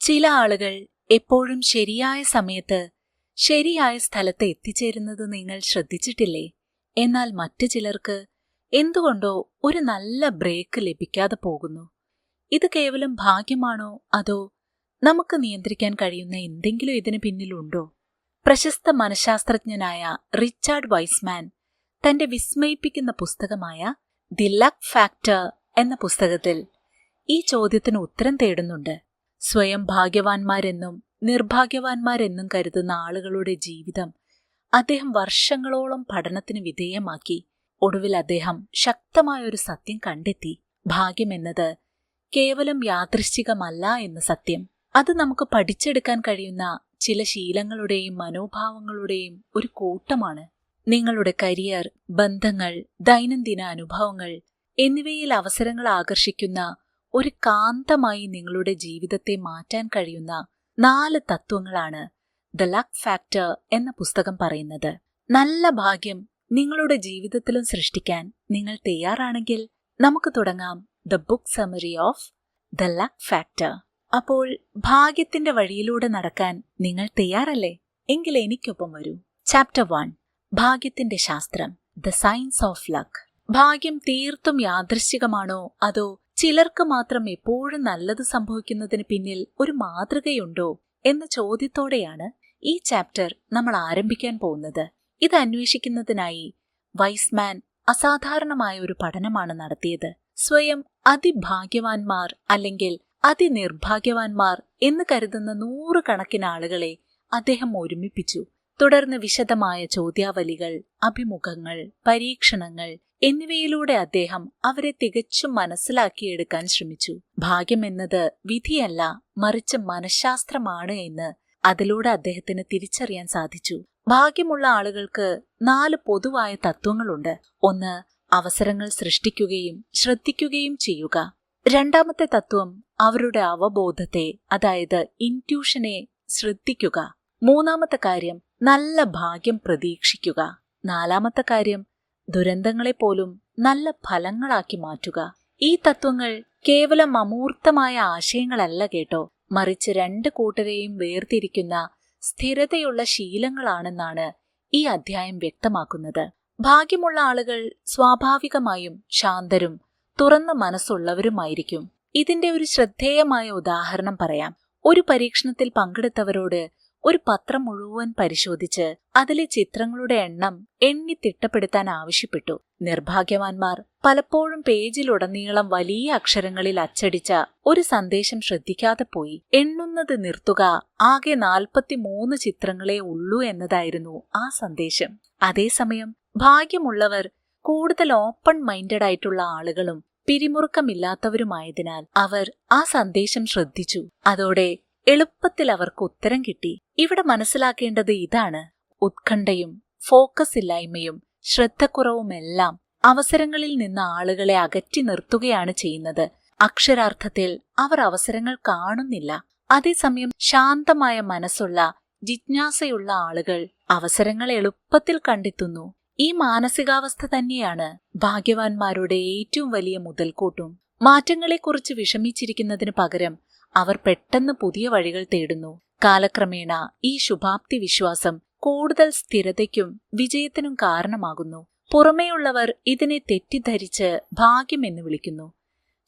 ചില ആളുകൾ എപ്പോഴും ശരിയായ സമയത്ത് ശരിയായ സ്ഥലത്ത് എത്തിച്ചേരുന്നത് നിങ്ങൾ ശ്രദ്ധിച്ചിട്ടില്ലേ? എന്നാൽ മറ്റു ചിലർക്ക് എന്തുകൊണ്ടോ ഒരു നല്ല ബ്രേക്ക് ലഭിക്കാതെ പോകുന്നു. ഇത് കേവലം ഭാഗ്യമാണോ? അതോ നമുക്ക് നിയന്ത്രിക്കാൻ കഴിയുന്ന എന്തെങ്കിലും ഇതിന് പിന്നിലുണ്ടോ? പ്രശസ്ത മനഃശാസ്ത്രജ്ഞനായ റിച്ചാർഡ് വൈസ്മാൻ തന്റെ വിസ്മയിപ്പിക്കുന്ന പുസ്തകമായ ദി ലക്ക് ഫാക്ടർ എന്ന പുസ്തകത്തിൽ ഈ ചോദ്യത്തിന് ഉത്തരം തേടുന്നുണ്ട്. സ്വയം ഭാഗ്യവാന്മാരെന്നും നിർഭാഗ്യവാന്മാരെന്നും കരുതുന്ന ആളുകളുടെ ജീവിതം അദ്ദേഹം വർഷങ്ങളോളം പഠനത്തിന് വിധേയമാക്കി. ഒടുവിൽ അദ്ദേഹം ശക്തമായ ഒരു സത്യം കണ്ടെത്തി. ഭാഗ്യമെന്നത് കേവലം യാദൃശ്ചികമല്ല എന്ന സത്യം. അത് നമുക്ക് പഠിച്ചെടുക്കാൻ കഴിയുന്ന ചില ശീലങ്ങളുടെയും മനോഭാവങ്ങളുടെയും ഒരു കൂട്ടമാണ്. നിങ്ങളുടെ കരിയർ ബന്ധങ്ങൾ ദൈനംദിന അനുഭവങ്ങൾ എന്നിവയിൽ അവസരങ്ങൾ ആകർഷിക്കുന്ന ഒരു കാന്തമായി നിങ്ങളുടെ ജീവിതത്തെ മാറ്റാൻ കഴിയുന്ന നാല് തത്വങ്ങളാണ് ദ ലക്ക് ഫാക്ടർ എന്ന പുസ്തകം പറയുന്നത്. നല്ല ഭാഗ്യം നിങ്ങളുടെ ജീവിതത്തിലും സൃഷ്ടിക്കാൻ നിങ്ങൾ തയ്യാറാണെങ്കിൽ നമുക്ക് തുടങ്ങാം the book summary of the luck factor. അപ്പോൾ ഭാഗ്യത്തിന്റെ വഴിയിലൂടെ നടക്കാൻ നിങ്ങൾ തയ്യാറല്ലേ? എങ്കിൽ എനിക്കൊപ്പം വരൂ. Chapter one. ഭാഗ്യത്തിന്റെ ശാസ്ത്രം. The science of luck. ഭാഗ്യം തീർത്തും യാദൃശ്ചികമാണോ അതോ ചിലർക്ക് മാത്രം എപ്പോഴും നല്ലത് സംഭവിക്കുന്നതിന് പിന്നിൽ ഒരു മാതൃകയുണ്ടോ എന്ന ചോദ്യത്തോടെയാണ് ഈ ചാപ്റ്റർ നമ്മൾ ആരംഭിക്കാൻ പോകുന്നത്. ഇത് അന്വേഷിക്കുന്നതിനായി വൈസ്മാൻ അസാധാരണമായ ഒരു പഠനമാണ് നടത്തിയത്. സ്വയം അതിഭാഗ്യവാന്മാർ അല്ലെങ്കിൽ അതിനിർഭാഗ്യവാന്മാർ എന്ന് കരുതുന്ന നൂറുകണക്കിന് ആളുകളെ അദ്ദേഹം ഒരുമിപ്പിച്ചു. തുടർന്ന് വിശദമായ ചോദ്യാവലികൾ അഭിമുഖങ്ങൾ പരീക്ഷണങ്ങൾ എന്നിവയിലൂടെ അദ്ദേഹം അവരെ തികച്ചും മനസ്സിലാക്കിയെടുക്കാൻ ശ്രമിച്ചു. ഭാഗ്യമെന്നത് വിധിയല്ല മറിച്ച് മനഃശാസ്ത്രമാണ് എന്ന് അതിലൂടെ അദ്ദേഹത്തിന് തിരിച്ചറിയാൻ സാധിച്ചു. ഭാഗ്യമുള്ള ആളുകൾക്ക് നാല് പൊതുവായ തത്വങ്ങളുണ്ട്. ഒന്ന് അവസരങ്ങൾ സൃഷ്ടിക്കുകയും ശ്രദ്ധിക്കുകയും ചെയ്യുക. രണ്ടാമത്തെ തത്വം അവരുടെ അവബോധത്തെ അതായത് ഇന്റ്യൂഷനെ ശ്രദ്ധിക്കുക. മൂന്നാമത്തെ കാര്യം നല്ല ഭാഗ്യം പ്രതീക്ഷിക്കുക. നാലാമത്തെ കാര്യം ദുരന്തങ്ങളെപ്പോലും നല്ല ഫലങ്ങളാക്കി മാറ്റുക. ഈ തത്വങ്ങൾ കേവലം അമൂർത്തമായ ആശയങ്ങളല്ല കേട്ടോ. മറിച്ച് രണ്ട് കൂട്ടരെയും വേർതിരിക്കുന്ന സ്ഥിരതയുള്ള ശീലങ്ങളാണെന്നാണ് ഈ അധ്യായം വ്യക്തമാക്കുന്നത്. ഭാഗ്യമുള്ള ആളുകൾ സ്വാഭാവികമായും ശാന്തരും തുറന്ന മനസ്സുള്ളവരുമായിരിക്കും. ഇതിന്റെ ഒരു ശ്രദ്ധേയമായ ഉദാഹരണം പറയാം. ഒരു പരീക്ഷണത്തിൽ പങ്കെടുത്തവരോട് ഒരു പത്രം മുഴുവൻ പരിശോധിച്ച് അതിലെ ചിത്രങ്ങളുടെ എണ്ണം എണ്ണി തിട്ടപ്പെടുത്താൻ ആവശ്യപ്പെട്ടു. നിർഭാഗ്യവാന്മാർ പലപ്പോഴും പേജിലുടനീളം വലിയ അക്ഷരങ്ങളിൽ അച്ചടിച്ച ഒരു സന്ദേശം ശ്രദ്ധിക്കാതെ പോയി. എണ്ണുന്നത് നിർത്തുക ആകെ നാൽപ്പത്തിമൂന്ന് ചിത്രങ്ങളെ ഉള്ളൂ എന്നതായിരുന്നു ആ സന്ദേശം. അതേസമയം ഭാഗ്യമുള്ളവർ കൂടുതൽ ഓപ്പൺ മൈൻഡഡ് ആയിട്ടുള്ള ആളുകളും പിരിമുറുക്കമില്ലാത്തവരുമായതിനാൽ അവർ ആ സന്ദേശം ശ്രദ്ധിച്ചു. അതോടെ എളുപ്പത്തിൽ അവർക്ക് ഉത്തരം കിട്ടി. ഇവിടെ മനസ്സിലാക്കേണ്ടത് ഇതാണ്. ഉത്കണ്ഠയും ഫോക്കസ് ഇല്ലായ്മയും ശ്രദ്ധക്കുറവുമെല്ലാം അവസരങ്ങളിൽ നിന്ന് ആളുകളെ അകറ്റി നിർത്തുകയാണ് ചെയ്യുന്നത്. അക്ഷരാർത്ഥത്തിൽ അവർ അവസരങ്ങൾ കാണുന്നില്ല. അതേസമയം ശാന്തമായ മനസ്സുള്ള ജിജ്ഞാസയുള്ള ആളുകൾ അവസരങ്ങൾ എളുപ്പത്തിൽ കണ്ടെത്തുന്നു. ഈ മാനസികാവസ്ഥ തന്നെയാണ് ഭാഗ്യവാന്മാരുടെ ഏറ്റവും വലിയ മുതൽക്കൂട്ടും. മാറ്റങ്ങളെക്കുറിച്ച് വിഷമിച്ചിരിക്കുന്നതിന് പകരം അവർ പെട്ടെന്ന് പുതിയ വഴികൾ തേടുന്നു. കാലക്രമേണ ഈ ശുഭാപ്തി വിശ്വാസം കൂടുതൽ സ്ഥിരതയ്ക്കും വിജയത്തിനും കാരണമാകുന്നു. പുറമേയുള്ളവർ ഇതിനെ തെറ്റിദ്ധരിച്ച് ഭാഗ്യമെന്ന് വിളിക്കുന്നു.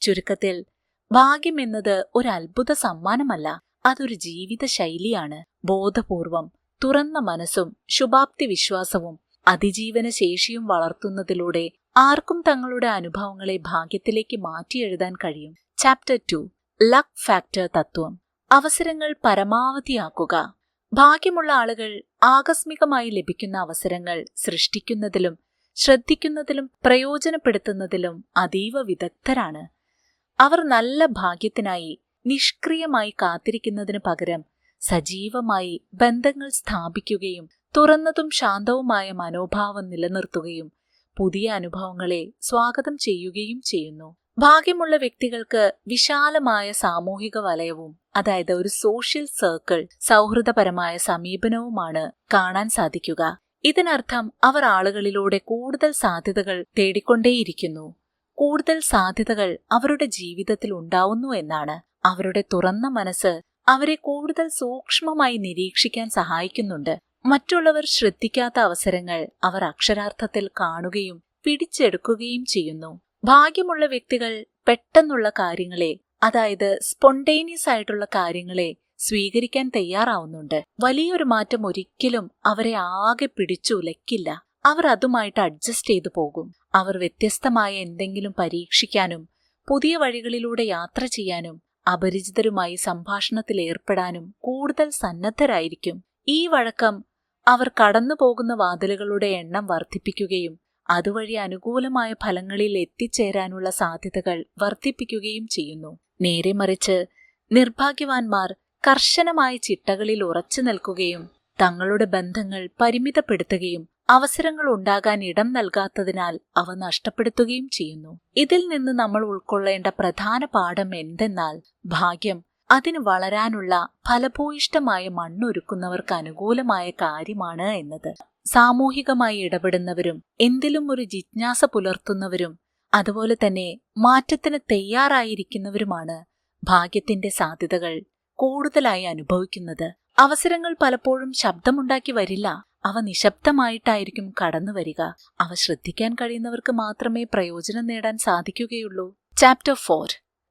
ചുരുക്കത്തിൽ ഭാഗ്യമെന്നത് ഒരു അത്ഭുത സമ്മാനമല്ല അതൊരു ജീവിത ശൈലിയാണ് ബോധപൂർവം തുറന്ന മനസ്സും ശുഭാപ്തി വിശ്വാസവും അതിജീവന ശേഷിയും വളർത്തുന്നതിലൂടെ ആർക്കും തങ്ങളുടെ അനുഭവങ്ങളെ ഭാഗ്യത്തിലേക്ക് മാറ്റിയെഴുതാൻ കഴിയും. ചാപ്റ്റർ ടു ലക്ക് ഫാക്ടർ തത്വം. അവസരങ്ങൾ പരമാവധിയാക്കുക. ഭാഗ്യമുള്ള ആളുകൾ ആകസ്മികമായി ലഭിക്കുന്ന അവസരങ്ങൾ സൃഷ്ടിക്കുന്നതിലും ശ്രദ്ധിക്കുന്നതിലും പ്രയോജനപ്പെടുത്തുന്നതിലും അതീവ വിദഗ്ധരാണ്. അവർ നല്ല ഭാഗ്യത്തിനായി നിഷ്ക്രിയമായി കാത്തിരിക്കുന്നതിന് പകരം സജീവമായി ബന്ധങ്ങൾ സ്ഥാപിക്കുകയും തുറന്നതും ശാന്തവുമായ മനോഭാവം നിലനിർത്തുകയും പുതിയ അനുഭവങ്ങളെ സ്വാഗതം ചെയ്യുകയും ചെയ്യുന്നു. ഭാഗ്യമുള്ള വ്യക്തികൾക്ക് വിശാലമായ സാമൂഹിക വലയവും അതായത് ഒരു സോഷ്യൽ സർക്കിൾ സൗഹൃദപരമായ സമീപനവുമാണ് കാണാൻ സാധിക്കുക. ഇതിനർത്ഥം അവർ ആളുകളിലൂടെ കൂടുതൽ സാധ്യതകൾ തേടിക്കൊണ്ടേയിരിക്കുന്നു. കൂടുതൽ സാധ്യതകൾ അവരുടെ ജീവിതത്തിൽ ഉണ്ടാവുന്നു എന്നാണ്. അവരുടെ തുറന്ന മനസ്സ് അവരെ കൂടുതൽ സൂക്ഷ്മമായി നിരീക്ഷിക്കാൻ സഹായിക്കുന്നുണ്ട്. മറ്റുള്ളവർ ശ്രദ്ധിക്കാത്ത അവസരങ്ങൾ അവർ അക്ഷരാർത്ഥത്തിൽ കാണുകയും പിടിച്ചെടുക്കുകയും ചെയ്യുന്നു. ഭാഗ്യമുള്ള വ്യക്തികൾ പെട്ടെന്നുള്ള കാര്യങ്ങളെ അതായത് സ്പോണ്ടേനിയസ് ആയിട്ടുള്ള കാര്യങ്ങളെ സ്വീകരിക്കാൻ തയ്യാറാവുന്നുണ്ട്. വലിയൊരു മാറ്റം ഒരിക്കലും അവരെ ആകെ പിടിച്ചുലക്കില്ല. അവർ അതുമായിട്ട് അഡ്ജസ്റ്റ് ചെയ്തു പോകും. അവർ വ്യത്യസ്തമായ എന്തെങ്കിലും പരീക്ഷിക്കാനും പുതിയ വഴികളിലൂടെ യാത്ര ചെയ്യാനും അപരിചിതരുമായി സംഭാഷണത്തിൽ ഏർപ്പെടാനും കൂടുതൽ സന്നദ്ധരായിരിക്കും. ഈ വഴക്കം അവർ കടന്നു പോകുന്ന വാതിലുകളുടെ എണ്ണം വർദ്ധിപ്പിക്കുകയും അതുവഴി അനുകൂലമായ ഫലങ്ങളിൽ എത്തിച്ചേരാനുള്ള സാധ്യതകൾ വർദ്ധിപ്പിക്കുകയും ചെയ്യുന്നു. നേരെ മറിച്ച് നിർഭാഗ്യവാന്മാർ കർശനമായ ചിട്ടകളിൽ ഉറച്ചു നിൽക്കുകയും തങ്ങളുടെ ബന്ധങ്ങൾ പരിമിതപ്പെടുത്തുകയും അവസരങ്ങൾ ഉണ്ടാകാൻ ഇടം നൽകാത്തതിനാൽ അവ നഷ്ടപ്പെടുത്തുകയും ചെയ്യുന്നു. ഇതിൽ നിന്ന് നമ്മൾ ഉൾക്കൊള്ളേണ്ട പ്രധാന പാഠം എന്തെന്നാൽ ഭാഗ്യം അതിന് വളരാനുള്ള ഫലഭൂയിഷ്ടമായ മണ്ണൊരുക്കുന്നവർക്ക് അനുകൂലമായ കാര്യമാണ് എന്നത്. സാമൂഹികമായി ഇടപെടുന്നവരും എന്തിലും ഒരു ജിജ്ഞാസ പുലർത്തുന്നവരും അതുപോലെ തന്നെ മാറ്റത്തിന് തയ്യാറായിരിക്കുന്നവരുമാണ് ഭാഗ്യത്തിന്റെ സാധ്യതകൾ കൂടുതലായി അനുഭവിക്കുന്നത്. അവസരങ്ങൾ പലപ്പോഴും ശബ്ദമുണ്ടാക്കി വരില്ല. അവ നിശബ്ദമായിട്ടായിരിക്കും കടന്നു വരിക. അവ ശ്രദ്ധിക്കാൻ കഴിയുന്നവർക്ക് മാത്രമേ പ്രയോജനം നേടാൻ സാധിക്കുകയുള്ളൂ. ചാപ്റ്റർ ഫോർ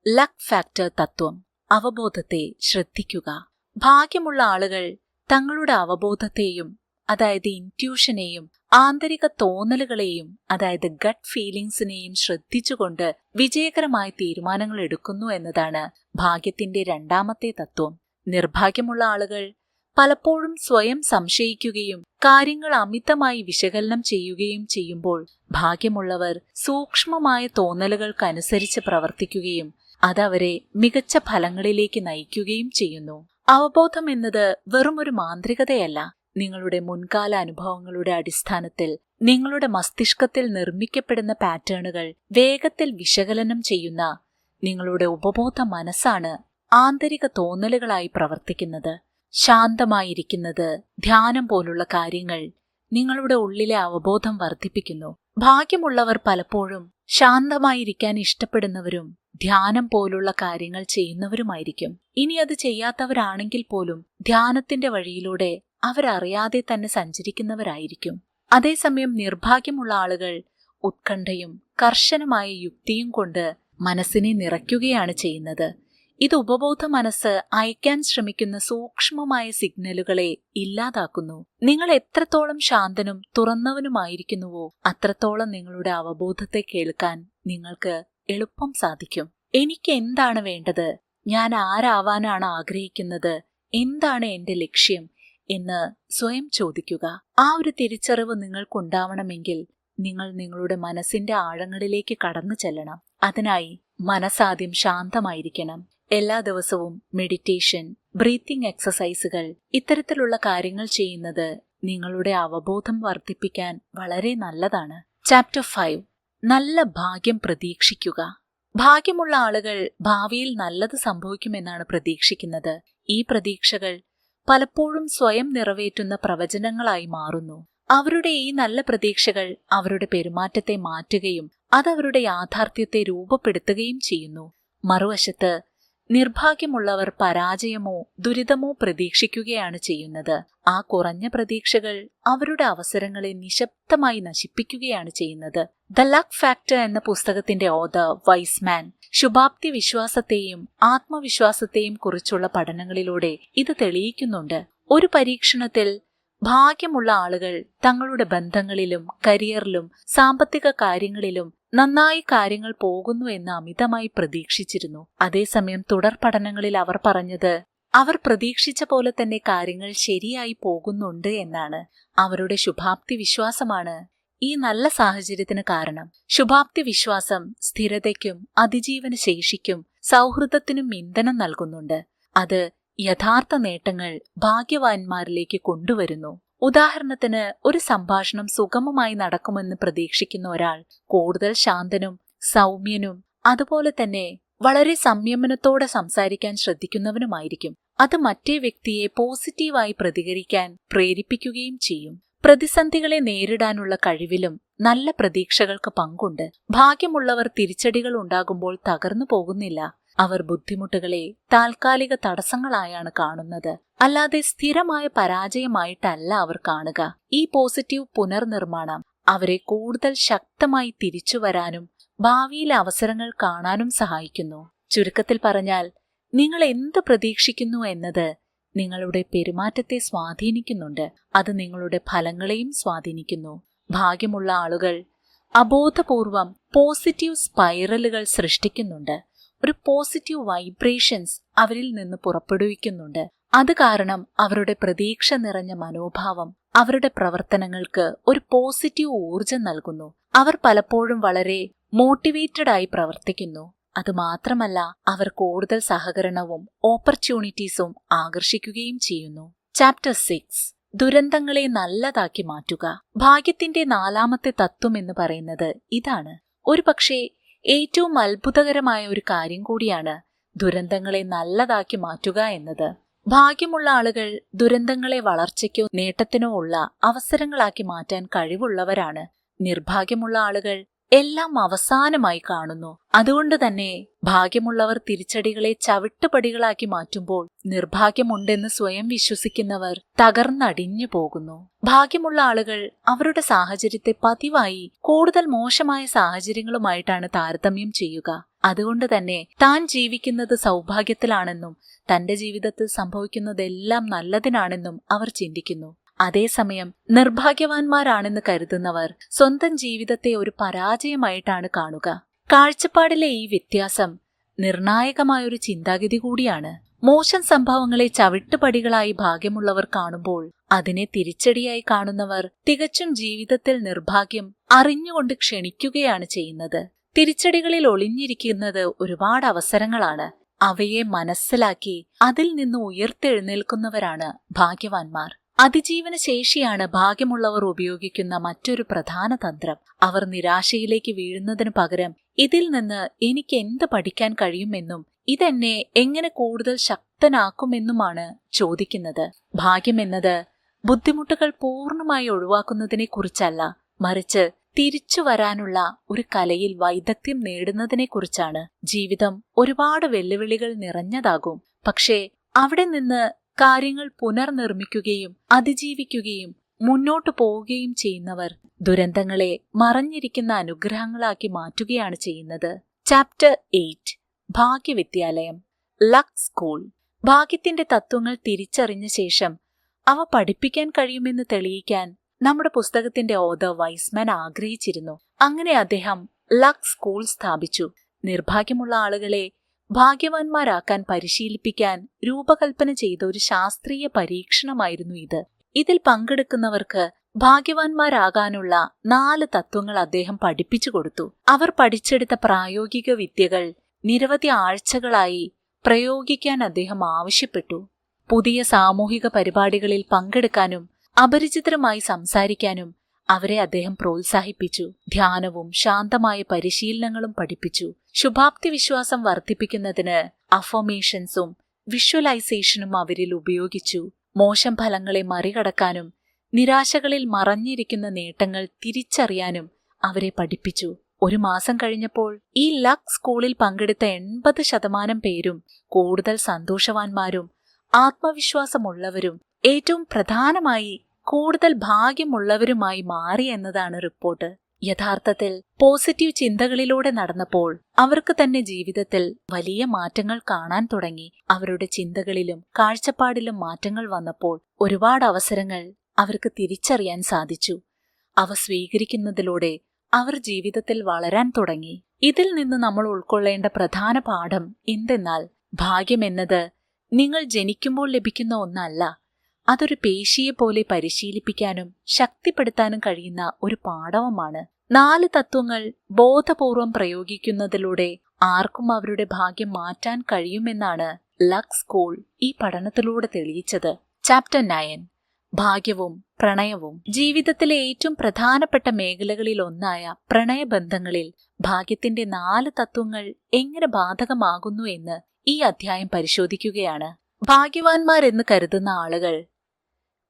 ലക്ക് ഫാക്ടർ തത്വം. അവബോധത്തെ ശ്രദ്ധിക്കുക. ഭാഗ്യമുള്ള ആളുകൾ തങ്ങളുടെ അവബോധത്തെയും അതായത് ഇന്റ്യൂഷനെയും ആന്തരിക തോന്നലുകളെയും അതായത് ഗട്ട് ഫീലിംഗ്സിനെയും ശ്രദ്ധിച്ചുകൊണ്ട് വിജയകരമായ തീരുമാനങ്ങൾ എടുക്കുന്നു എന്നതാണ് ഭാഗ്യത്തിന്റെ രണ്ടാമത്തെ തത്വം. നിർഭാഗ്യമുള്ള ആളുകൾ പലപ്പോഴും സ്വയം സംശയിക്കുകയും കാര്യങ്ങൾ അമിതമായി വിശകലനം ചെയ്യുകയും ചെയ്യുമ്പോൾ ഭാഗ്യമുള്ളവർ സൂക്ഷ്മമായ തോന്നലുകൾക്കനുസരിച്ച് പ്രവർത്തിക്കുകയും അതവരെ മികച്ച ഫലങ്ങളിലേക്ക് നയിക്കുകയും ചെയ്യുന്നു. അവബോധം എന്നത് വെറുമൊരു മാന്ത്രികതയല്ല നിങ്ങളുടെ മുൻകാല അനുഭവങ്ങളുടെ അടിസ്ഥാനത്തിൽ നിങ്ങളുടെ മസ്തിഷ്കത്തിൽ നിർമ്മിക്കപ്പെടുന്ന പാറ്റേണുകൾ വേഗത്തിൽ വിശകലനം ചെയ്യുന്ന നിങ്ങളുടെ ഉപബോധ മനസ്സാണ് ആന്തരിക തോന്നലുകളായി പ്രവർത്തിക്കുന്നത്. ശാന്തമായിരിക്കുന്നത് ധ്യാനം പോലുള്ള കാര്യങ്ങൾ നിങ്ങളുടെ ഉള്ളിലെ അവബോധം വർദ്ധിപ്പിക്കുന്നു. ഭാഗ്യമുള്ളവർ പലപ്പോഴും ശാന്തമായിരിക്കാൻ ഇഷ്ടപ്പെടുന്നവരും ധ്യാനം പോലുള്ള കാര്യങ്ങൾ ചെയ്യുന്നവരുമായിരിക്കും. ഇനി അത് ചെയ്യാത്തവരാണെങ്കിൽ പോലും ധ്യാനത്തിന്റെ വഴിയിലൂടെ അവരറിയാതെ തന്നെ സഞ്ചരിക്കുന്നവരായിരിക്കും. അതേസമയം നിർഭാഗ്യമുള്ള ആളുകൾ ഉത്കണ്ഠയും കർശനമായ യുക്തിയും കൊണ്ട് മനസ്സിനെ നിറയ്ക്കുകയാണ് ചെയ്യുന്നത്. ഇത് ഉപബോധ മനസ്സ് അയക്കാൻ ശ്രമിക്കുന്ന സൂക്ഷ്മമായ സിഗ്നലുകളെ ഇല്ലാതാക്കുന്നു. നിങ്ങൾ എത്രത്തോളം ശാന്തനും തുറന്നവനുമായിരിക്കുന്നുവോ അത്രത്തോളം നിങ്ങളുടെ അവബോധത്തെ കേൾക്കാൻ നിങ്ങൾക്ക് എളുപ്പം സാധിക്കും. എനിക്ക് എന്താണ് വേണ്ടത്? ഞാൻ ആരാവാനാണ് ആഗ്രഹിക്കുന്നത്? എന്താണ് എന്റെ ലക്ഷ്യം? എന്ന് സ്വയം ചോദിക്കുക. ആ ഒരു തിരിച്ചറിവ് നിങ്ങൾക്കുണ്ടാവണമെങ്കിൽ നിങ്ങൾ നിങ്ങളുടെ മനസ്സിന്റെ ആഴങ്ങളിലേക്ക് കടന്നു ചെല്ലണം. അതിനായി മനസ്സാദ്യം ശാന്തമായിരിക്കണം. എല്ലാ ദിവസവും മെഡിറ്റേഷൻ ബ്രീത്തിങ് എക്സസൈസുകൾ ഇത്തരത്തിലുള്ള കാര്യങ്ങൾ ചെയ്യുന്നത് നിങ്ങളുടെ അവബോധം വർദ്ധിപ്പിക്കാൻ വളരെ നല്ലതാണ്. ചാപ്റ്റർ ഫൈവ് നല്ല ഭാഗ്യം പ്രതീക്ഷിക്കുക. ഭാഗ്യമുള്ള ആളുകൾ ഭാവിയിൽ നല്ലത് സംഭവിക്കുമെന്നാണ് പ്രതീക്ഷിക്കുന്നത്. ഈ പ്രതീക്ഷകൾ പലപ്പോഴും സ്വയം നിറവേറ്റുന്ന പ്രവചനങ്ങളായി മാറുന്നു. അവരുടെ ഈ നല്ല പ്രതീക്ഷകൾ അവരുടെ പെരുമാറ്റത്തെ മാറ്റുകയും അതവരുടെ യാഥാർത്ഥ്യത്തെ രൂപപ്പെടുത്തുകയും ചെയ്യുന്നു. മറുവശത്ത് നിർഭാഗ്യമുള്ളവർ പരാജയമോ ദുരിതമോ പ്രതീക്ഷിക്കുകയാണ് ചെയ്യുന്നത്. ആ കുറഞ്ഞ പ്രതീക്ഷകൾ അവരുടെ അവസരങ്ങളെ നിശബ്ദമായി നശിപ്പിക്കുകയാണ് ചെയ്യുന്നത്. ദ ലക്ക് ഫാക്ടർ എന്ന പുസ്തകത്തിന്റെ ഓതർ വൈസ്മാൻ ശുഭാപ്തി വിശ്വാസത്തെയും ആത്മവിശ്വാസത്തെയും കുറിച്ചുള്ള പഠനങ്ങളിലൂടെ ഇത് തെളിയിക്കുന്നുണ്ട്. ഒരു പരീക്ഷണത്തിൽ ഭാഗ്യമുള്ള ആളുകൾ തങ്ങളുടെ ബന്ധങ്ങളിലും കരിയറിലും സാമ്പത്തിക കാര്യങ്ങളിലും നന്നായി കാര്യങ്ങൾ പോകുന്നു എന്ന് അമിതമായി പ്രതീക്ഷിച്ചിരുന്നു. അതേസമയം തുടർ പഠനങ്ങളിൽ അവർ പറഞ്ഞത് അവർ പ്രതീക്ഷിച്ച പോലെ തന്നെ കാര്യങ്ങൾ ശരിയായി പോകുന്നുണ്ട് എന്നാണ്. അവരുടെ ശുഭാപ്തി വിശ്വാസമാണ് ഈ നല്ല സാഹചര്യത്തിന് കാരണം. ശുഭാപ്തി വിശ്വാസം സ്ഥിരതയ്ക്കും അതിജീവന ശേഷിക്കും സൗഹൃദത്തിനും ഇന്ധനം നൽകുന്നുണ്ട്. അത് യഥാർത്ഥ നേട്ടങ്ങൾ ഭാഗ്യവാന്മാരിലേക്ക് കൊണ്ടുവരുന്നു. ഉദാഹരണത്തിന് ഒരു സംഭാഷണം സുഗമമായി നടക്കുമെന്ന് പ്രതീക്ഷിക്കുന്ന ഒരാൾ കൂടുതൽ ശാന്തനും സൗമ്യനും അതുപോലെ തന്നെ വളരെ സംയമനത്തോടെ സംസാരിക്കാൻ ശ്രദ്ധിക്കുന്നവനുമായിരിക്കും. അത് മറ്റേ വ്യക്തിയെ പോസിറ്റീവായി പ്രതികരിക്കാൻ പ്രേരിപ്പിക്കുകയും ചെയ്യും. പ്രതിസന്ധികളെ നേരിടാനുള്ള കഴിവിലും നല്ല പ്രതീക്ഷകൾക്ക് പങ്കുണ്ട്. ഭാഗ്യമുള്ളവർ തിരിച്ചടികൾ ഉണ്ടാകുമ്പോൾ തകർന്നു പോകുന്നില്ല. അവർ ബുദ്ധിമുട്ടുകളെ താൽക്കാലിക തടസ്സങ്ങളായാണ് കാണുന്നത്. അല്ലാതെ സ്ഥിരമായ പരാജയമായിട്ടല്ല അവർ കാണുക. ഈ പോസിറ്റീവ് പുനർനിർമ്മാണം അവരെ കൂടുതൽ ശക്തമായി തിരിച്ചു വരാനും ഭാവിയിലെ അവസരങ്ങൾ കാണാനും സഹായിക്കുന്നു. ചുരുക്കത്തിൽ പറഞ്ഞാൽ നിങ്ങൾ എന്ത് പ്രതീക്ഷിക്കുന്നു എന്നത് നിങ്ങളുടെ പെരുമാറ്റത്തെ സ്വാധീനിക്കുന്നുണ്ട്. അത് നിങ്ങളുടെ ഫലങ്ങളെയും സ്വാധീനിക്കുന്നു. ഭാഗ്യമുള്ള ആളുകൾ അബോധപൂർവം പോസിറ്റീവ് സ്പൈറലുകൾ സൃഷ്ടിക്കുന്നുണ്ട്. ഒരു പോസിറ്റീവ് വൈബ്രേഷൻസ് അവരിൽ നിന്ന് പുറപ്പെടുവിക്കുന്നുണ്ട്. അത് കാരണം അവരുടെ പ്രതീക്ഷ നിറഞ്ഞ മനോഭാവം അവരുടെ പ്രവർത്തനങ്ങൾക്ക് ഒരു പോസിറ്റീവ് ഊർജം നൽകുന്നു. അവർ പലപ്പോഴും വളരെ മോട്ടിവേറ്റഡ് ആയി പ്രവർത്തിക്കുന്നു. അതുമാത്രമല്ല അവർ കൂടുതൽ സഹകരണവും ഓപ്പർച്യൂണിറ്റീസും ആകർഷിക്കുകയും ചെയ്യുന്നു. ചാപ്റ്റർ സിക്സ് ദുരന്തങ്ങളെ നല്ലതാക്കി മാറ്റുക. ഭാഗ്യത്തിന്റെ നാലാമത്തെ തത്വം എന്ന് പറയുന്നത് ഇതാണ്. ഒരുപക്ഷെ ഏറ്റവും അത്ഭുതകരമായ ഒരു കാര്യം കൂടിയാണ് ദുരന്തങ്ങളെ നല്ലതാക്കി മാറ്റുക എന്നത്. ഭാഗ്യമുള്ള ആളുകൾ ദുരന്തങ്ങളെ വളർച്ചയ്ക്കോ നേട്ടത്തിനോ ഉള്ള അവസരങ്ങളാക്കി മാറ്റാൻ കഴിവുള്ളവരാണ്. നിർഭാഗ്യമുള്ള ആളുകൾ എല്ലാം അവസാനമായി കാണുന്നു. അതുകൊണ്ട് തന്നെ ഭാഗ്യമുള്ളവർ തിരിച്ചടികളെ ചവിട്ടുപടികളാക്കി മാറ്റുമ്പോൾ നിർഭാഗ്യമുണ്ടെന്ന് സ്വയം വിശ്വസിക്കുന്നവർ തകർന്നടിഞ്ഞു പോകുന്നു. ഭാഗ്യമുള്ള ആളുകൾ അവരുടെ സാഹചര്യത്തെ പതിവായി കൂടുതൽ മോശമായ സാഹചര്യങ്ങളുമായിട്ടാണ് താരതമ്യം ചെയ്യുക. അതുകൊണ്ട് തന്നെ താൻ ജീവിക്കുന്നത് സൗഭാഗ്യത്തിലാണെന്നും തന്റെ ജീവിതത്തിൽ സംഭവിക്കുന്നതെല്ലാം നല്ലതിനാണെന്നും അവർ ചിന്തിക്കുന്നു. അതേസമയം നിർഭാഗ്യവാന്മാരാണെന്ന് കരുതുന്നവർ സ്വന്തം ജീവിതത്തെ ഒരു പരാജയമായിട്ടാണ് കാണുക. കാഴ്ചപ്പാടിലെ ഈ വ്യത്യാസം നിർണായകമായൊരു ചിന്താഗതി കൂടിയാണ്. മോശം സംഭവങ്ങളെ ചവിട്ടുപടികളായി ഭാഗ്യമുള്ളവർ കാണുമ്പോൾ അതിനെ തിരിച്ചടിയായി കാണുന്നവർ തികച്ചും ജീവിതത്തിൽ നിർഭാഗ്യം അറിഞ്ഞുകൊണ്ട് ക്ഷണിക്കുകയാണ് ചെയ്യുന്നത്. തിരിച്ചടികളിൽ ഒളിഞ്ഞിരിക്കുന്നത് ഒരുപാട് അവസരങ്ങളാണ്. അവയെ മനസ്സിലാക്കി അതിൽ നിന്ന് ഉയർത്തെഴുന്നേൽക്കുന്നവരാണ് ഭാഗ്യവാന്മാർ. അതിജീവന ശേഷിയാണ് ഭാഗ്യമുള്ളവർ ഉപയോഗിക്കുന്ന മറ്റൊരു പ്രധാന തന്ത്രം. അവർ നിരാശയിലേക്ക് വീഴുന്നതിനു പകരം ഇതിൽ നിന്ന് എനിക്ക് എന്ത് പഠിക്കാൻ കഴിയുമെന്നും ഇതെന്നെ എങ്ങനെ കൂടുതൽ ശക്തനാക്കുമെന്നുമാണ് ചോദിക്കുന്നത്. ഭാഗ്യം ഭാഗ്യമെന്നത് ബുദ്ധിമുട്ടുകൾ പൂർണമായി ഒഴിവാക്കുന്നതിനെ കുറിച്ചല്ല മറിച്ച് തിരിച്ചു വരാനുള്ള ഒരു കലയിൽ വൈദഗ്ധ്യം നേടുന്നതിനെക്കുറിച്ചാണ് ജീവിതം ഒരുപാട് വെല്ലുവിളികൾ നിറഞ്ഞതാകും. പക്ഷേ അവിടെ നിന്ന് കാര്യങ്ങൾ പുനർനിർമ്മിക്കുകയും അതിജീവിക്കുകയും മുന്നോട്ടു പോവുകയും ചെയ്യുന്നവർ ദുരന്തങ്ങളെ മറഞ്ഞിരിക്കുന്ന അനുഗ്രഹങ്ങളാക്കി മാറ്റുകയാണ് ചെയ്യുന്നത്. ചാപ്റ്റർ എയ്റ്റ് ഭാഗ്യവിദ്യാലയം. ലക് സ്കൂൾ ഭാഗ്യത്തിന്റെ തത്വങ്ങൾ തിരിച്ചറിഞ്ഞ ശേഷം അവ പഠിപ്പിക്കാൻ കഴിയുമെന്ന് തെളിയിക്കാൻ നമ്മുടെ പുസ്തകത്തിന്റെ ഓതർ വൈസ്മാൻ ആഗ്രഹിച്ചിരുന്നു. അങ്ങനെ അദ്ദേഹം ലക് സ്കൂൾ സ്ഥാപിച്ചു. നിർഭാഗ്യമുള്ള ആളുകളെ ഭാഗ്യവാന്മാരാക്കാൻ പരിശീലിപ്പിക്കാൻ രൂപകൽപ്പന ചെയ്ത ഒരു ശാസ്ത്രീയ പരീക്ഷണമായിരുന്നു ഇത്. ഇതിൽ പങ്കെടുക്കുന്നവർക്ക് ഭാഗ്യവാന്മാരാകാനുള്ള നാല് തത്വങ്ങൾ അദ്ദേഹം പഠിപ്പിച്ചു കൊടുത്തു. അവർ പഠിച്ചെടുത്ത പ്രായോഗിക വിദ്യകൾ നിരവധി ആഴ്ചകളായി പ്രയോഗിക്കാൻ അദ്ദേഹം ആവശ്യപ്പെട്ടു. പുതിയ സാമൂഹിക പരിപാടികളിൽ പങ്കെടുക്കാനും അപരിചിതരുമായി സംസാരിക്കാനും അവരെ അദ്ദേഹം പ്രോത്സാഹിപ്പിച്ചു ധ്യാനവും ശാന്തമായ പരിശീലനങ്ങളും പഠിപ്പിച്ചു. ശുഭാപ്തി വിശ്വാസം വർദ്ധിപ്പിക്കുന്നതിന് അഫോമേഷൻസും വിഷ്വലൈസേഷനും അവരിൽ ഉപയോഗിച്ചു. മോശം ഫലങ്ങളെ മറികടക്കാനും നിരാശകളിൽ മറഞ്ഞിരിക്കുന്ന നേട്ടങ്ങൾ തിരിച്ചറിയാനും അവരെ പഠിപ്പിച്ചു. ഒരു മാസം കഴിഞ്ഞപ്പോൾ ഈ ലക് സ്കൂളിൽ പങ്കെടുത്ത എൺപത് ശതമാനം പേരും കൂടുതൽ സന്തോഷവാന്മാരും ആത്മവിശ്വാസമുള്ളവരും ഏറ്റവും പ്രധാനമായി കൂടുതൽ ഭാഗ്യമുള്ളവരുമായി മാറി എന്നതാണ് റിപ്പോർട്ട്. യഥാർത്ഥത്തിൽ പോസിറ്റീവ് ചിന്തകളിലൂടെ നടന്നപ്പോൾ അവർക്ക് തന്നെ ജീവിതത്തിൽ വലിയ മാറ്റങ്ങൾ കാണാൻ തുടങ്ങി. അവരുടെ ചിന്തകളിലും കാഴ്ചപ്പാടിലും മാറ്റങ്ങൾ വന്നപ്പോൾ ഒരുപാട് അവസരങ്ങൾ അവർക്ക് തിരിച്ചറിയാൻ സാധിച്ചു. അവ സ്വീകരിക്കുന്നതിലൂടെ അവർ ജീവിതത്തിൽ വളരാൻ തുടങ്ങി. ഇതിൽ നിന്ന് നമ്മൾ ഉൾക്കൊള്ളേണ്ട പ്രധാന പാഠം എന്തെന്നാൽ ഭാഗ്യമെന്നത് നിങ്ങൾ ജനിക്കുമ്പോൾ ലഭിക്കുന്ന ഒന്നല്ല. അതൊരു പേശിയെ പോലെ പരിശീലിപ്പിക്കാനും ശക്തിപ്പെടുത്താനും കഴിയുന്ന ഒരു പാഠവുമാണ് നാല് തത്വങ്ങൾ ബോധപൂർവം പ്രയോഗിക്കുന്നതിലൂടെ ആർക്കും അവരുടെ ഭാഗ്യം മാറ്റാൻ കഴിയുമെന്നാണ് ലക്സ് കോൾ ഈ പഠനത്തിലൂടെ തെളിയിച്ചത്. Chapter nine. ഭാഗ്യവും പ്രണയവും. ജീവിതത്തിലെ ഏറ്റവും പ്രധാനപ്പെട്ട മേഖലകളിൽ ഒന്നായ പ്രണയബന്ധങ്ങളിൽ ഭാഗ്യത്തിന്റെ നാല് തത്വങ്ങൾ എങ്ങനെ ബാധകമാകുന്നു എന്ന് ഈ അധ്യായം പരിശോധിക്കുകയാണ്. ഭാഗ്യവാന്മാരെന്ന് കരുതുന്ന ആളുകൾ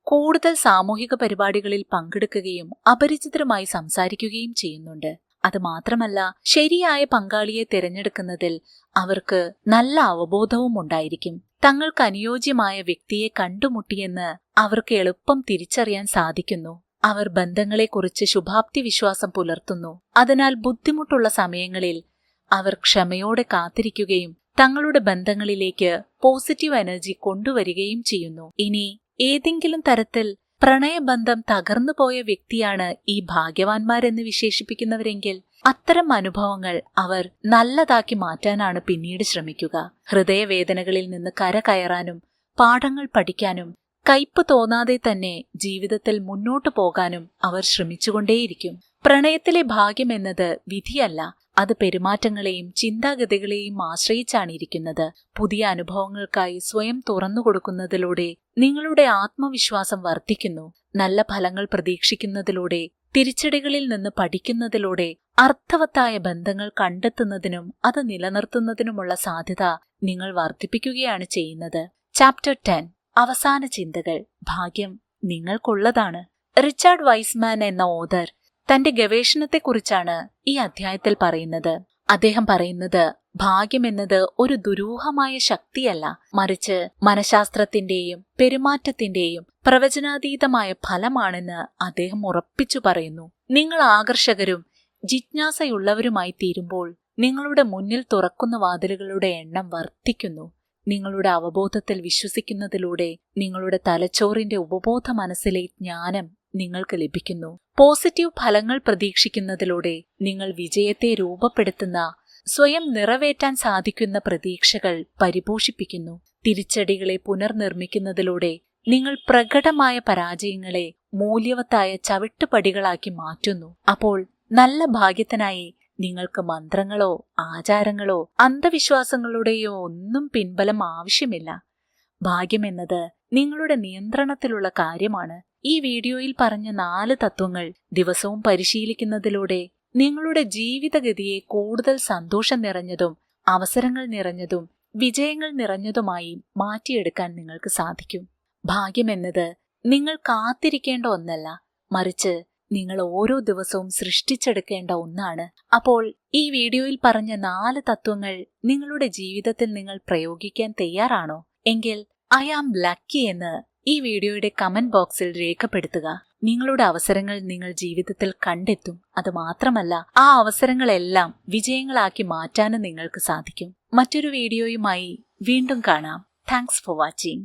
കൂടുതൽ സാമൂഹിക പരിപാടികളിൽ പങ്കെടുക്കുകയും അപരിചിതരുമായി സംസാരിക്കുകയും ചെയ്യുന്നുണ്ട്. അത് മാത്രമല്ല ശരിയായ പങ്കാളിയെ തിരഞ്ഞെടുക്കുന്നതിൽ അവർക്ക് നല്ല അവബോധവും ഉണ്ടായിരിക്കും. തങ്ങൾക്ക് അനുയോജ്യമായ വ്യക്തിയെ കണ്ടുമുട്ടിയെന്ന് അവർക്ക് എളുപ്പം തിരിച്ചറിയാൻ സാധിക്കുന്നു. അവർ ബന്ധങ്ങളെക്കുറിച്ച് ശുഭാപ്തി വിശ്വാസം പുലർത്തുന്നു. അതിനാൽ ബുദ്ധിമുട്ടുള്ള സമയങ്ങളിൽ അവർ ക്ഷമയോടെ കാത്തിരിക്കുകയും തങ്ങളുടെ ബന്ധങ്ങളിലേക്ക് പോസിറ്റീവ് എനർജി കൊണ്ടുവരികയും ചെയ്യുന്നു. ഇനി ഏതെങ്കിലും തരത്തിൽ പ്രണയബന്ധം തകർന്നുപോയ വ്യക്തിയാണ് ഈ ഭാഗ്യവാന്മാരെന്ന് വിശേഷിപ്പിക്കുന്നവരെങ്കിൽ അത്തരം അനുഭവങ്ങൾ അവർ നല്ലതാക്കി മാറ്റാനാണ് പിന്നീട് ശ്രമിക്കുക. ഹൃദയവേദനകളിൽ നിന്ന് കരകയറാനും പാഠങ്ങൾ പഠിക്കാനും കയ്പ് തോന്നാതെ തന്നെ ജീവിതത്തിൽ മുന്നോട്ടു പോകാനും അവർ ശ്രമിച്ചുകൊണ്ടേയിരിക്കും. പ്രണയത്തിലെ ഭാഗ്യം എന്നത് വിധിയല്ല അത് പെരുമാറ്റങ്ങളെയും ചിന്താഗതികളെയും ആശ്രയിച്ചാണ് ഇരിക്കുന്നത് പുതിയ അനുഭവങ്ങൾക്കായി സ്വയം തുറന്നുകൊടുക്കുന്നതിലൂടെ നിങ്ങളുടെ ആത്മവിശ്വാസം വർദ്ധിക്കുന്നു. നല്ല ഫലങ്ങൾ പ്രതീക്ഷിക്കുന്നതിലൂടെ തിരിച്ചടികളിൽ നിന്ന് പഠിക്കുന്നതിലൂടെ അർത്ഥവത്തായ ബന്ധങ്ങൾ കണ്ടെത്തുന്നതിനും അത് നിലനിർത്തുന്നതിനുമുള്ള സാധ്യത നിങ്ങൾ വർദ്ധിപ്പിക്കുകയാണ് ചെയ്യുന്നത്. ചാപ്റ്റർ ടെൻ അവസാന ചിന്തകൾ. ഭാഗ്യം നിങ്ങൾക്കുള്ളതാണ്. റിച്ചാർഡ് വൈസ്മാൻ എന്ന ഓദർ തന്റെ ഗവേഷണത്തെക്കുറിച്ചാണ് ഈ അധ്യായത്തിൽ പറയുന്നത്. അദ്ദേഹം പറയുന്നത് ഭാഗ്യമെന്നത് ഒരു ദുരൂഹമായ ശക്തിയല്ല. മറിച്ച് മനഃശാസ്ത്രത്തിന്റെയും പെരുമാറ്റത്തിന്റെയും പ്രവചനാതീതമായ ഫലമാണെന്ന് അദ്ദേഹം ഉറപ്പിച്ചു പറയുന്നു. നിങ്ങൾ ആകർഷകരും ജിജ്ഞാസയുള്ളവരുമായി തീരുമ്പോൾ നിങ്ങളുടെ മുന്നിൽ തുറക്കുന്ന വാതിലുകളുടെ എണ്ണം വർദ്ധിക്കുന്നു. നിങ്ങളുടെ അവബോധത്തിൽ വിശ്വസിക്കുന്നതിലൂടെ നിങ്ങളുടെ തലച്ചോറിന്റെ ഉപബോധ മനസ്സിലെ ജ്ഞാനം നിങ്ങൾക്ക് ലഭിക്കുന്നു. പോസിറ്റീവ് ഫലങ്ങൾ പ്രതീക്ഷിക്കുന്നതിലൂടെ നിങ്ങൾ വിജയത്തെ രൂപപ്പെടുത്തുന്ന സ്വയം നിറവേറ്റാൻ സാധിക്കുന്ന പ്രതീക്ഷകൾ പരിപോഷിപ്പിക്കുന്നു. തിരിച്ചടികളെ പുനർനിർമ്മിക്കുന്നതിലൂടെ നിങ്ങൾ പ്രകടമായ പരാജയങ്ങളെ മൂല്യവത്തായ ചവിട്ടുപടികളാക്കി മാറ്റുന്നു. അപ്പോൾ നല്ല ഭാഗ്യത്തിനായി നിങ്ങൾക്ക് മന്ത്രങ്ങളോ ആചാരങ്ങളോ അന്ധവിശ്വാസങ്ങളുടെയോ ഒന്നും പിൻബലം ആവശ്യമില്ല. ഭാഗ്യമെന്നത് നിങ്ങളുടെ നിയന്ത്രണത്തിലുള്ള കാര്യമാണ്. ഈ വീഡിയോയിൽ പറഞ്ഞ നാല് തത്വങ്ങൾ ദിവസവും പരിശീലിക്കുന്നതിലൂടെ നിങ്ങളുടെ ജീവിതഗതിയെ കൂടുതൽ സന്തോഷം നിറഞ്ഞതും അവസരങ്ങൾ നിറഞ്ഞതും വിജയങ്ങൾ നിറഞ്ഞതുമായി മാറ്റിയെടുക്കാൻ നിങ്ങൾക്ക് സാധിക്കും. ഭാഗ്യമെന്നത് നിങ്ങൾ കാത്തിരിക്കേണ്ട ഒന്നല്ല മറിച്ച് നിങ്ങൾ ഓരോ ദിവസവും സൃഷ്ടിച്ചെടുക്കേണ്ട ഒന്നാണ്. അപ്പോൾ ഈ വീഡിയോയിൽ പറഞ്ഞ നാല് തത്വങ്ങൾ നിങ്ങളുടെ ജീവിതത്തിൽ നിങ്ങൾ പ്രയോഗിക്കാൻ തയ്യാറാണോ? എങ്കിൽ ഐ ആം ലക്കി എന്ന് ഈ വീഡിയോയുടെ കമന്റ് ബോക്സിൽ രേഖപ്പെടുത്തുക. നിങ്ങളുടെ അവസരങ്ങൾ നിങ്ങൾ ജീവിതത്തിൽ കണ്ടെത്തും. അത് മാത്രമല്ല ആ അവസരങ്ങളെല്ലാം വിജയങ്ങളാക്കി മാറ്റാനും നിങ്ങൾക്ക് സാധിക്കും. മറ്റൊരു വീഡിയോയുമായി വീണ്ടും കാണാം. Thanks for watching